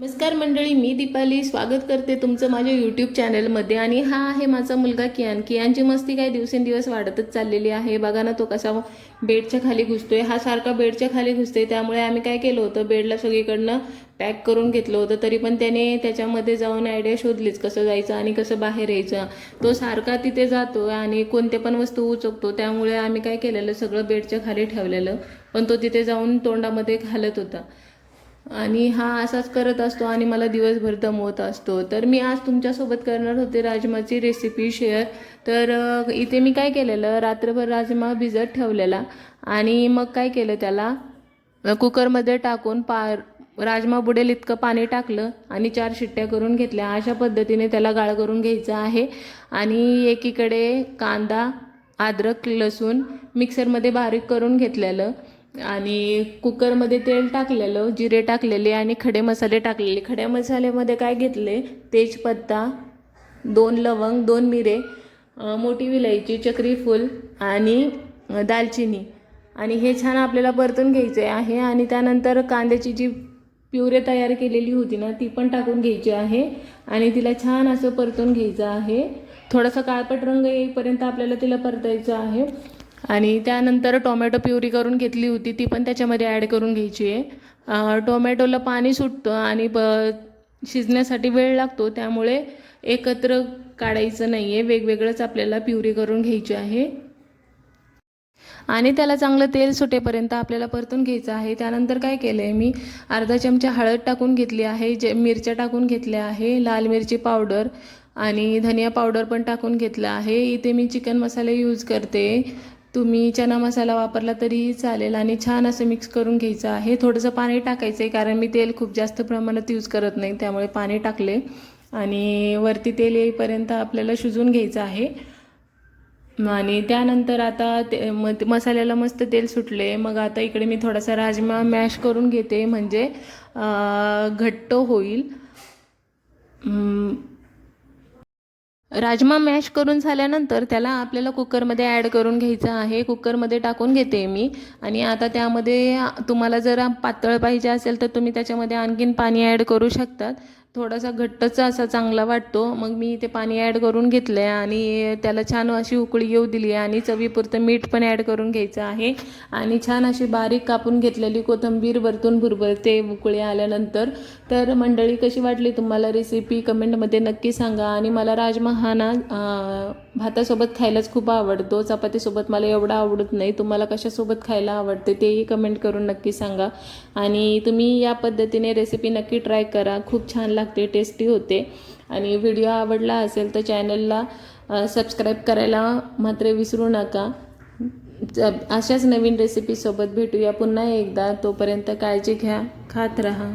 नमस्कार मंडळी मी दीपाली. स्वागत करते तुमचं माझ्या यूट्यूब चॅनलमध्ये आणि हा आहे माझा मुलगा कियान. कियानची मस्ती काय दिवसेंदिवस वाढतच चाललेली आहे. बघा ना तो कसा बेडच्या खाली घुसतोय. हा सारखा बेडच्या खाली घुसतोय. त्यामुळे आम्ही काय केलं होतं बेडला सगळीकडनं पॅक करून घेतलं होतं. तरी पण त्याने त्याच्यामध्ये जाऊन आयडिया शोधलीच कसं जायचं आणि कसं बाहेर यायचं. तो सारखा तिथे जातो आणि कोणते पण वस्तू उचकतो. त्यामुळे आम्ही काय केलेलं सगळं बेडच्या खाली ठेवलेलं. पण तो तिथे जाऊन तोंडामध्ये घालत होता. आणि हा असाच करत असतो आणि मला दिवसभर दमवत असतो. तर मी आज तुमच्यासोबत करणार होते राजमाची रेसिपी शेअर तर इथे मी काय केलेलं रात्रभर राजमा भिजत ठेवलेला आणि मग काय केलं त्याला कुकरमध्ये टाकून पा राजमा बुडेल इतकं पाणी टाकलं आणि चार शिट्ट्या करून घेतल्या. अशा पद्धतीने त्याला गाळ करून घ्यायचं आहे आणि एकीकडे कांदा अद्रक लसूण मिक्सरमध्ये बारीक करून घेतलेलं. आणि कुकरमध्ये तेल टाकलेलं जिरे टाकलेले आणि खडे मसाले टाकलेले. खड्या मसाल्यामध्ये काय घेतले? तेजपत्ता दोन लवंग दोन मिरे मोठी विलायची चक्रीफूल आणि दालचिनी. आणि हे छान आपल्याला परतून घ्यायचे आहे आणि त्यानंतर कांद्याची जी प्युरे तयार केलेली होती ना ती पण टाकून घ्यायची आहे आणि तिला छान असं परतून घ्यायचं आहे. थोडासा काळपट रंग येईपर्यंत आपल्याला तिला परतायचं आहे. आणि त्यानंतर टोमॅटो प्युरी करून घेतली होती ती पण त्याच्यामध्ये ॲड करून घ्यायची आहे. टोमॅटोला पाणी सुटतं आणि ब शिजण्यासाठी वेळ लागतो त्यामुळे एकत्र काढायचं नाही आहे वेगवेगळंच आपल्याला प्युरी करून घ्यायची आहे. आणि त्याला चांगलं तेल सुटेपर्यंत आपल्याला परतून घ्यायचं आहे. त्यानंतर काय केलं आहे मी अर्धा चमचा हळद टाकून घेतली आहे जे मिरच्या टाकून घेतल्या आहे लाल मिरची पावडर आणि धनिया पावडर पण टाकून घेतलं आहे. इथे मी चिकन मसाले यूज करते. तुम्ही चना मसाला वापरला तरीही चालेल आणि छान असं मिक्स करून घ्यायचं आहे. थोडंसं पाणी टाकायचं आहे कारण मी तेल खूप जास्त प्रमाणात यूज करत नाही त्यामुळे पाणी टाकले. आणि वरती तेल येईपर्यंत आपल्याला शिजून घ्यायचं आहे. आणि त्यानंतर आता ते म मसाल्याला मस्त तेल सुटले. मग आता इकडे मी थोडासा राजमा मॅश करून घेते. म्हणजे घट्ट होईल. राजमा मॅश करून झाल्यानंतर त्याला आपल्याला कुकरमध्ये ॲड करून घ्यायचं आहे. कुकरमध्ये टाकून घेते मी. आणि आता त्यामध्ये तुम्हाला जर पातळ पाहिजे असेल तर तुम्ही त्याच्यामध्ये आणखीन पाणी ॲड करू शकतात. थोडासा घट्टचा असा चांगला वाटतो. मग मी ते पाणी ॲड करून घेतलं आहे आणि त्याला छान अशी उकळी येऊ दिली आहे आणि चवीपुरतं मीठ पण ॲड करून घ्यायचं आहे. आणि छान अशी बारीक कापून घेतलेली कोथिंबीर वरतून भुरभरते उकळी आल्यानंतर. तर मंडळी कशी वाटली तुम्हाला रेसिपी कमेंटमध्ये नक्की सांगा. आणि मला राजमा हा ना भातासोबत खायलाच खूप आवडतो. चपातीसोबत मला एवढा आवडत नाही. तुम्हाला कशासोबत खायला आवडते तेही कमेंट करून नक्की सांगा. आणि तुम्ही या पद्धतीने रेसिपी नक्की ट्राय करा. खूप छान लागते. टेस्टी होते. आणि व्हिडिओ आवडला असेल तर चॅनलला सबस्क्राईब करायला मात्र विसरू नका. अशाच नवीन रेसिपीसोबत भेटूया पुन्हा एकदा. तोपर्यंत काळजी घ्या खात राहा.